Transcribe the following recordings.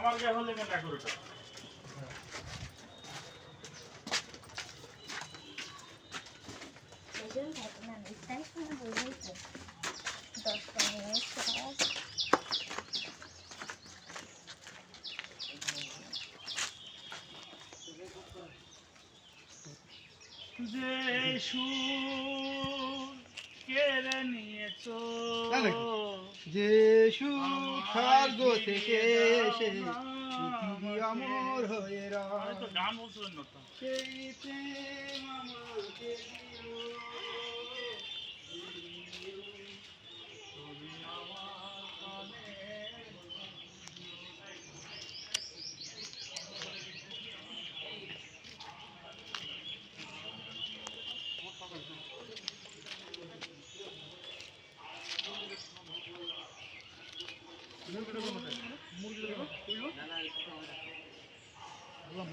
আমার গায়ে হলে না মিনিট যে সুর কেড়ে নিয়েছো? যে সুখার্গ থেকে এসে পৃথিবী অমর হয়ে সেই প্রেম দিও।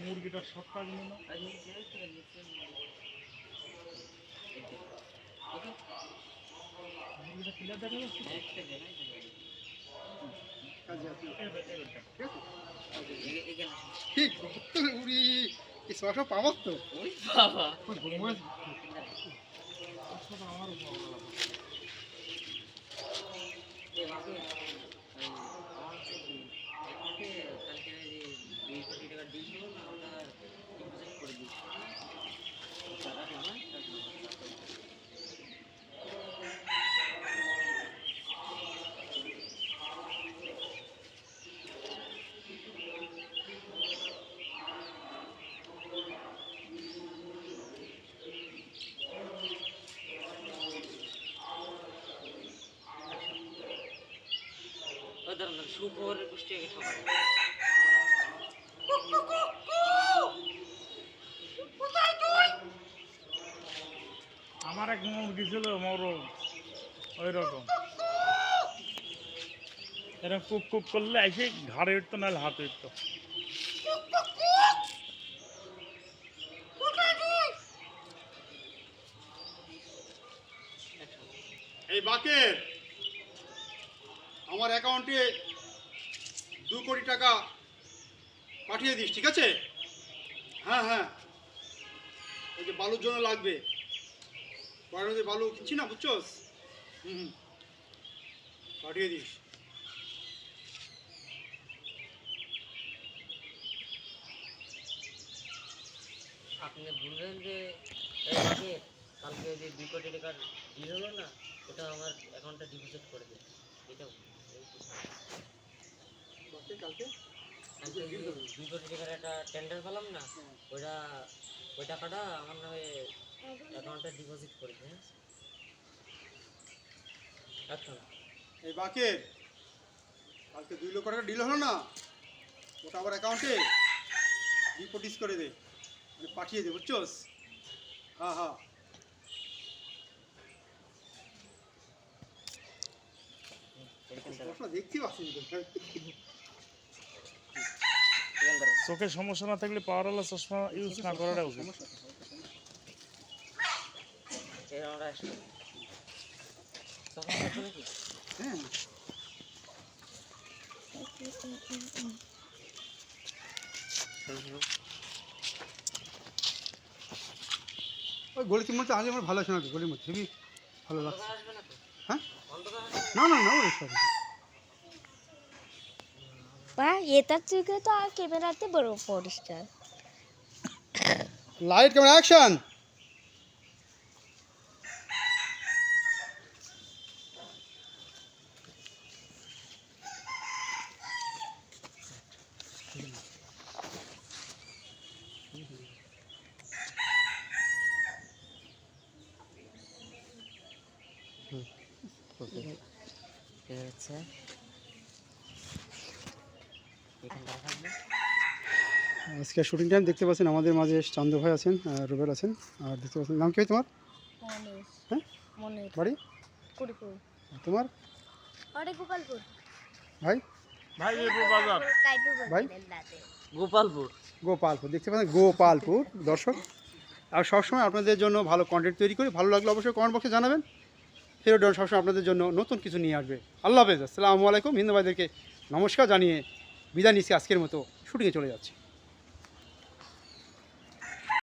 মুরগিটা সবটা কিনে নাও মুরগিটা ক্লিয়ার দেখা যাচ্ছে? পাবো তো? ওই লাগে গোষ্ঠী আগে সবাই আমার। এক মুরগি ছিল মরো ওই রকম এরকম কুপ কুক করলে এসে ঘাড়ে উঠতো নাহলে হাতে উঠতো। এই বাকের! আমার অ্যাকাউন্টে দু কোটি টাকা পাঠিয়ে দিস, ঠিক আছে? হ্যাঁ হ্যাঁ। এই যে বালুর জন্য লাগবে। মধ্যে বালু কিনছি না, বুঝছস? হুম হুম। পাঠিয়ে দিস। আপনি বললেন যে কালকে যে দুই কোটি টাকার ডিল হলো না, ওটা আমার অ্যাকাউন্টে ডিপোজিট করে দিন এটা কালকে কালকে কালকে যে দুই কোটি টাকার একটা টেন্ডার পেলাম না ওইটা ওই টাকাটা আমার নামে অ্যাকাউন্টে ডিপোজিট করে দিন আচ্ছা এই বাকের কালকে দুই লক্ষ টাকা ডিল হলো না? ওটা আবার অ্যাকাউন্টে ডিপোজিট করে দে। মানে পাঠিয়ে দে বুঝছস? হ্যাঁ হ্যাঁ। দেখতে পাচ্ছি চোখের সমস্যা না থাকলে পাওয়ারওয়ালা চশমা ইউজ না করাটা উচিত। ওই গলিতে মধ্যে আগে আমার ভালো আছে না গলির মধ্যে। হেবি ভালো লাগছে। হ্যাঁ? না না না ওই বা এটার থেকে তো আর ক্যামেরাতে বড় পরিষ্কার। লাইট ক্যামেরা অ্যাকশন হচ্ছে থাকবে আজকে শুটিং টাইম দেখতে পাচ্ছেন আমাদের মাঝে চান্দু ভাই আছেন রুবেল আছেন আর দেখতে পাচ্ছেন নাম কি হয় তোমার? হ্যাঁ? মনে বাড়ি? তোমার? গোপালপুর। ভাই? ভাই? গোপালপুর। গোপালপুর। দেখতে পাচ্ছেন গোপালপুর দর্শক। আর সবসময় আপনাদের জন্য ভালো কন্টেন্ট তৈরি করি ভালো লাগলে অবশ্যই কমেন্ট বক্সে জানাবেন। হিরো ডন সবসময় আপনাদের জন্য নতুন কিছু নিয়ে আসবে। আল্লাহ হাফেজ আসসালামু আলাইকুম। হিন্দু ভাইদেরকে নমস্কার জানিয়ে বিদায় নিচ্ছি আজকের মতো। শুটিংয়ে চলে যাচ্ছি।